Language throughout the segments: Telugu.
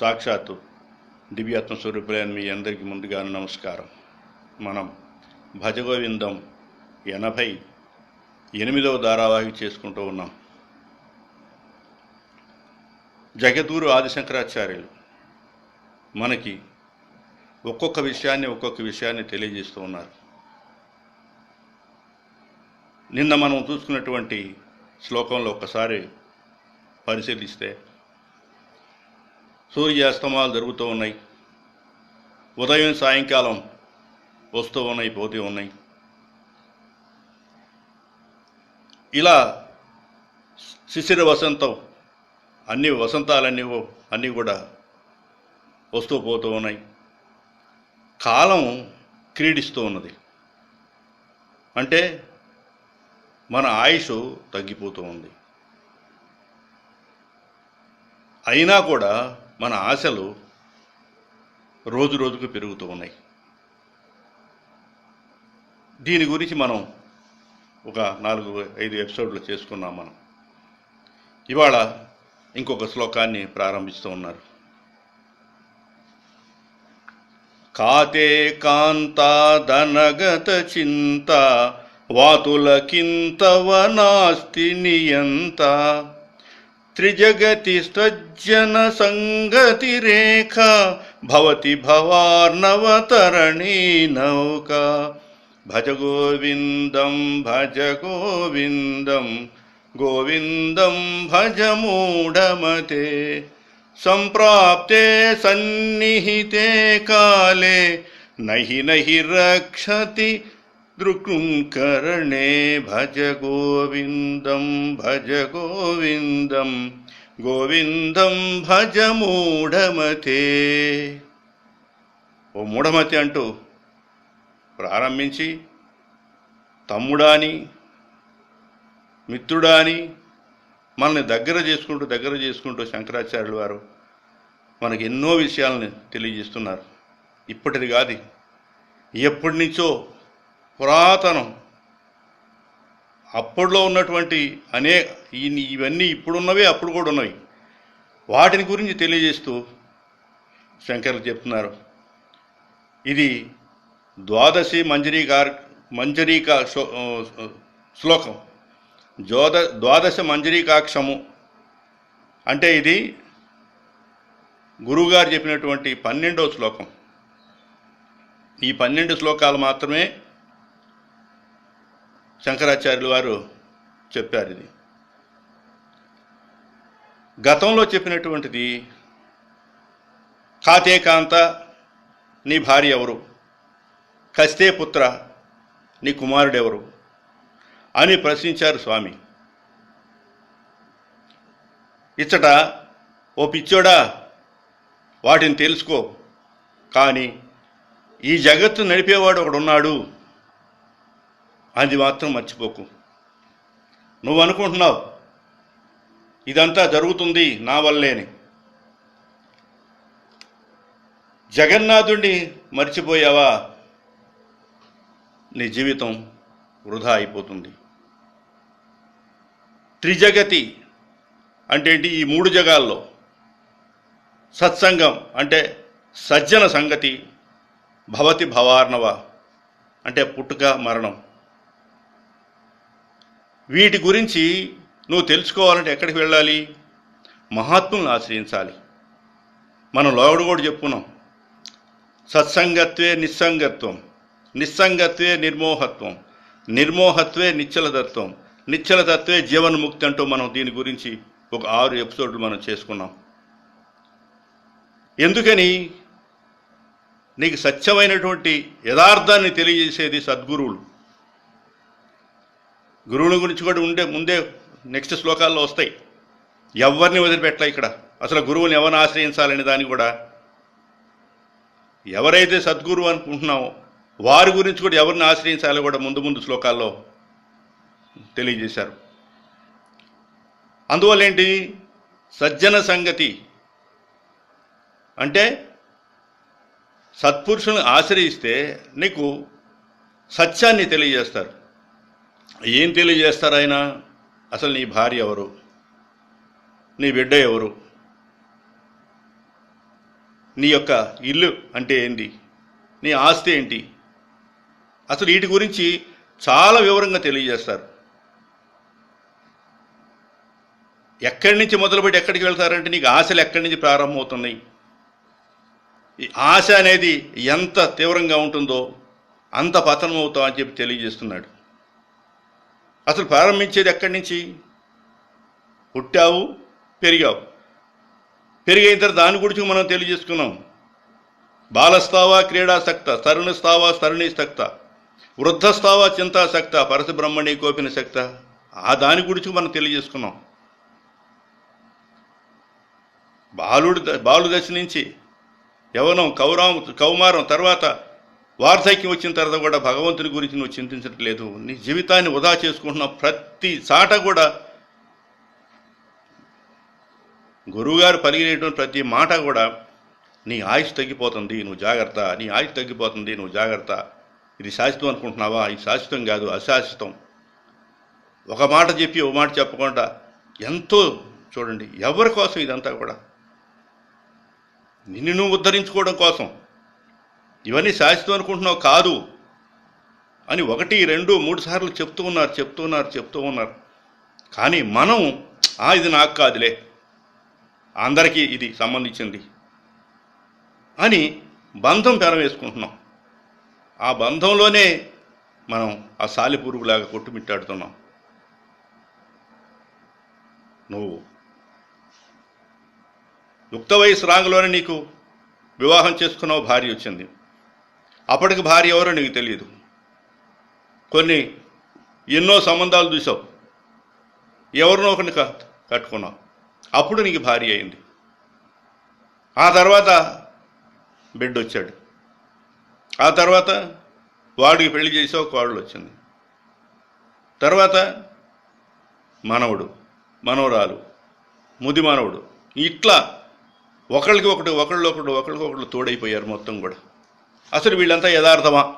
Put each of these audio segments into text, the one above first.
సాక్షాత్తు దివ్యాత్మ స్వరూపులైన మీ అందరికీ ముందుగా నమస్కారం. మనం భజగోవిందం ఎనభై ఎనిమిదవ ధారావాహిక చేసుకుంటూ ఉన్నాం. జగదూరు ఆదిశంకరాచార్యులు మనకి ఒక్కొక్క విషయాన్ని ఒక్కొక్క విషయాన్ని తెలియజేస్తూ ఉన్నారు. నిన్న మనం చూసుకున్నటువంటి శ్లోకంలో ఒక్కసారి పరిశీలిస్తే సూర్యాస్తమాలు జరుగుతూ ఉన్నాయి. ఉదయం సాయంకాలం వస్తూ ఉన్నాయి పోతూ ఉన్నాయి. ఇలా శిశిర వసంతం అన్ని వసంతాలన్నీ అన్నీ కూడా వస్తూ పోతూ ఉన్నాయి. కాలం క్రీడిస్తూ ఉన్నది. అంటే మన ఆయుష్ తగ్గిపోతూ ఉంది. అయినా కూడా మన ఆశలు రోజు రోజుకు పెరుగుతూ ఉన్నాయి. దీని గురించి మనం ఒక నాలుగు ఐదు ఎపిసోడ్లు చేసుకున్నాం మనం. ఇవాళ ఇంకొక శ్లోకాన్ని ప్రారంభిస్తూ ఉన్నారు. కాతే కాంతాదనగత చింత వాతులకింతవ నాస్తి నియంత. त्रिजगति सज्जनसङ्गतिरेखा भवति भवार्णवतरणी नौका। भज गोविन्दं भज गोविन्दं गोविन्दं भज मूढमते। सम्प्राप्ते सन्निहिते काले नहि नहि रक्षति నహి భజ గోవిందం భజ గోవిందం గోవిందం భజ మూఢమతే. ఓ మూఢమతి అంటూ ప్రారంభించి తమ్ముడాని మిత్రుడాని మనల్ని దగ్గర చేసుకుంటూ దగ్గర చేసుకుంటూ శంకరాచార్యులు వారు మనకి ఎన్నో విషయాలను తెలియజేస్తున్నారు. ఇప్పటిది కాదు ఎప్పటి నుంచో పురాతనం. అప్పుడులో ఉన్నటువంటి అనే ఇవన్నీ ఇప్పుడున్నవే అప్పుడు కూడా ఉన్నవి. వాటిని గురించి తెలియజేస్తూ శంకర్లు చెప్తున్నారు. ఇది ద్వాదశి మంజరీకార్ మంజరీకా శో- శ్లోకం. జోద ద్వాదశ మంజరీకాక్షము అంటే ఇది గురువుగారు చెప్పినటువంటి పన్నెండవ శ్లోకం. ఈ పన్నెండు శ్లోకాలు మాత్రమే శంకరాచార్యులు వారు చెప్పారు ఇది. గతంలో చెప్పినటువంటిది కాతే కాంత నీ భార్య ఎవరు? కస్తే పుత్ర నీ కుమారుడెవరు? అని ప్రశ్నించారు స్వామి. ఇచ్చట ఓ పిచ్చోడా వాటిని తెలుసుకో. కానీ ఈ జగత్తు నడిపేవాడు ఒకడున్నాడు. అది మాత్రం మర్చిపోకు. నువ్వు అనుకుంటున్నావు ఇదంతా జరుగుతుంది నా వల్లేని. జగన్నాథుణ్ణి మర్చిపోయావా? నీ జీవితం వృధా అయిపోతుంది. త్రిజగతి అంటే ఏంటి? ఈ మూడు జగాల్లో సత్సంగం అంటే సజ్జన సంగతి భవతి భవార్ణవ అంటే పుట్టుక మరణం. వీటి గురించి నువ్వు తెలుసుకోవాలంటే ఎక్కడికి వెళ్ళాలి? మహాత్ములను ఆశ్రయించాలి. మనం లోగడు కూడా చెప్పుకున్నాం. సత్సంగత్వే నిస్సంగత్వం నిస్సంగత్వే నిర్మోహత్వం నిర్మోహత్వే నిశ్చలతత్వం నిశ్చలతత్వే జీవన్ముక్తి అంటూ మనం దీని గురించి ఒక ఆరు ఎపిసోడ్లు మనం చేసుకున్నాం. ఎందుకని? నీకు సత్యమైనటువంటి యథార్థాన్ని తెలియజేసేది సద్గురువులు. గురువుల గురించి కూడా ఉండే ముందే నెక్స్ట్ శ్లోకాల్లో వస్తాయి. ఎవరిని వదిలిపెట్టలే ఇక్కడ. అసలు గురువుని ఎవరిని ఆశ్రయించాలని దాన్ని కూడా ఎవరైతే సద్గురువు అనుకుంటున్నామో వారి గురించి కూడా ఎవరిని ఆశ్రయించాలో కూడా ముందు ముందు శ్లోకాల్లో తెలియజేశారు. అందువల్ల ఏంటి? సజ్జన సంగతి. అంటే సత్పురుషులను ఆశ్రయిస్తే నీకు సత్యాన్ని తెలియజేస్తారు. ఏం తెలియజేస్తారు ఆయన అసలు నీ భార్య ఎవరు? నీ బిడ్డ ఎవరు? నీ యొక్క ఇల్లు అంటే ఏంటి నీ ఆస్తి ఏంటి? అసలు వీటి గురించి చాలా వివరంగా తెలియజేస్తారు. ఎక్కడి నుంచి మొదలుపెట్టి ఎక్కడికి వెళ్తారంటే నీకు ఆశలు ఎక్కడి నుంచి ప్రారంభమవుతున్నాయి? ఈ ఆశ అనేది ఎంత తీవ్రంగా ఉంటుందో అంత పతనం అవుతావు అని చెప్పి తెలియజేస్తున్నాడు. అసలు ప్రారంభించేది ఎక్కడి నుంచి? పుట్టావు పెరిగావు. పెరిగిన తర్వాత దాని గురించి మనం తెలియజేసుకున్నాం. బాలస్థావా క్రీడాసక్త తరుణస్తావా తరుణీసక్త వృద్ధస్థావా చింతాసక్త పరశుబ్రహ్మణి కోపిన శక్త ఆ దాని గురించి మనం తెలియజేసుకున్నాం. బాలుడు ద- బాలు దశ నుంచి యవనం కౌరాం కౌమారం తర్వాత వార్ధక్యం వచ్చిన తర్వాత కూడా భగవంతుని గురించి నువ్వు చింతించట్లేదు. నీ జీవితాన్ని వృధా చేసుకుంటున్న ప్రతి చాట కూడా గురువుగారు పలిగినటువంటి ప్రతి మాట కూడా నీ ఆయుష్ తగ్గిపోతుంది నువ్వు జాగ్రత్త నీ ఆయుష్ తగ్గిపోతుంది నువ్వు జాగ్రత్త. ఇది శాశ్వతం అనుకుంటున్నావా? ఇది శాశ్వతం కాదు అశాశ్వతం. ఒక మాట చెప్పి ఒక మాట చెప్పకుండా ఎంతో చూడండి ఎవరి కోసం ఇదంతా కూడా? నిన్ను నువ్వు ఉద్ధరించుకోవడం కోసం. ఇవన్నీ శాశ్వతం అనుకుంటున్నావు కాదు అని ఒకటి రెండు మూడు సార్లు చెప్తూ ఉన్నారు చెప్తూ ఉన్నారు చెప్తూ ఉన్నారు. కానీ మనం "ఆ, ఇది నాకు కాదులే. అందరికీ ఇది సంబంధించింది అని బంధం పెరవేసుకుంటున్నాం ఆ బంధంలోనే మనం ఆ సాలిపురుగులాగా కొట్టుమిట్టాడుతున్నాం. నువ్వు యుక్త వయసు రాంగలోనే నీకు వివాహం చేసుకున్నావు భార్య వచ్చింది. అప్పటికి భార్య ఎవరో నీకు తెలియదు. కొన్ని ఎన్నో సంబంధాలు చూసావు. ఎవరినో ఒకరిని క- కట్టుకున్నావు. అప్పుడు నీకు భార్య అయింది. ఆ తర్వాత బిడ్డ వచ్చాడు ఆ తర్వాత వాడికి పెళ్ళి చేసావు కోడలు వచ్చింది తర్వాత మనవడు మనవరాలు ముది మనవడు ఇట్లా ఒకళ్ళకి ఒకటి ఒకళ్ళు ఒకళ్ళు ఒకళ్ళకి ఒకళ్ళు తోడైపోయారు మొత్తం కూడా. అసలు వీళ్ళంతా యథార్థమా?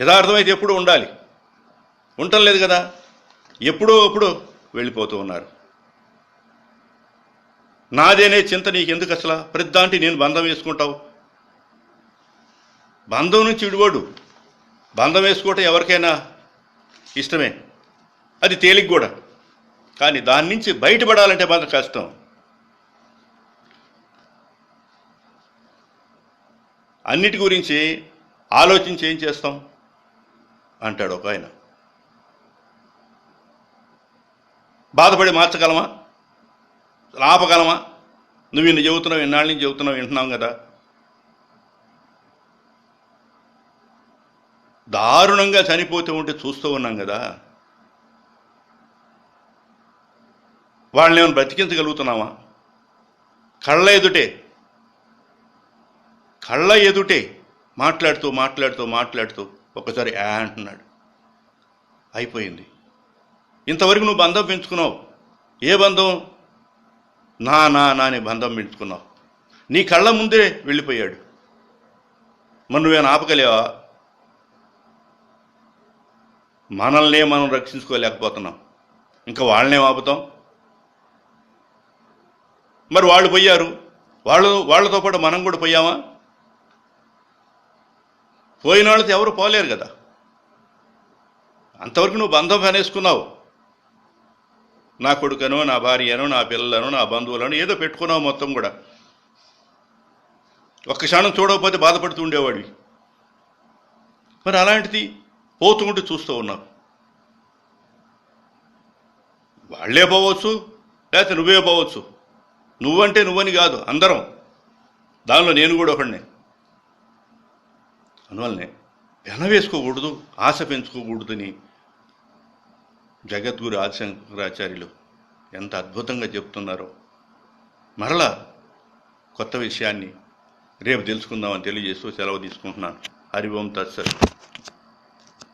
యథార్థమైతే ఎప్పుడు ఉండాలి. ఉండటం లేదు కదా? ఎప్పుడో అప్పుడు వెళ్ళిపోతూ ఉన్నారు. నాదేనే చింత నీకు ఎందుకు అసలు? ప్రతిదాంటి నేను బంధం వేసుకుంటావు. బంధం నుంచి విడివాడు బంధం వేసుకోవటం ఎవరికైనా ఇష్టమే. అది తేలిక కూడా. కానీ దాని నుంచి బయటపడాలంటే మాత్రం కష్టం. అన్నిటి గురించి ఆలోచించి ఏం చేస్తాం? అంటాడు ఒక ఆయన. బాధపడి మార్చగలమా? ఆపగలమా నువ్వు ఇన్ని చెబుతున్నావు ఇన్నాళ్ళ నుంచి చెబుతున్నావు వింటున్నాం కదా. దారుణంగా చనిపోతూ ఉంటే చూస్తూ ఉన్నాం కదా. వాళ్ళని ఏమైనా బ్రతికించగలుగుతున్నామా? కళ్ళ ఎదుటే కళ్ళ ఎదుటే మాట్లాడుతూ మాట్లాడుతూ మాట్లాడుతూ ఒకసారి ఆ అంటున్నాడు. అయిపోయింది. ఇంతవరకు నువ్వు బంధం పెంచుకున్నావు. ఏ బంధం? నా నా నా అనే బంధం పెంచుకున్నావు. నీ కళ్ళ ముందే వెళ్ళిపోయాడు. మరి నువ్వేనా ఆపగలేవా మనల్నే మనం రక్షించుకోలేకపోతున్నాం. ఇంకా వాళ్ళనే ఆపుతాం? మరి వాళ్ళు పోయారు. వాళ్ళు వాళ్ళతో పాటు మనం కూడా పోయామా? పోయిన వాళ్ళతో ఎవరు పోలేరు కదా. అంతవరకు నువ్వు బంధం పనేసుకున్నావు నా కొడుకను నా భార్యను నా పిల్లలను నా బంధువులను ఏదో పెట్టుకున్నావు మొత్తం కూడా. ఒక్క క్షణం చూడకపోతే బాధపడుతూ ఉండేవాడివి. మరి అలాంటిది పోతుంటే చూస్తూ ఉన్నావు. వాళ్ళే పోవచ్చు లేకపోతే నువ్వే పోవచ్చు. నువ్వంటే నువ్వని కాదు అందరం. దానిలో నేను కూడా ఒకడినే. అందువల్లనే వెనవేసుకోకూడదు ఆశ పెంచుకోకూడదని జగద్గురు ఆదిశంకరాచార్యులు ఎంత అద్భుతంగా చెప్తున్నారో. మరలా కొత్త విషయాన్ని రేపు తెలుసుకుందామని తెలియజేస్తూ సెలవు తీసుకుంటున్నాను. హరి తత్సత్.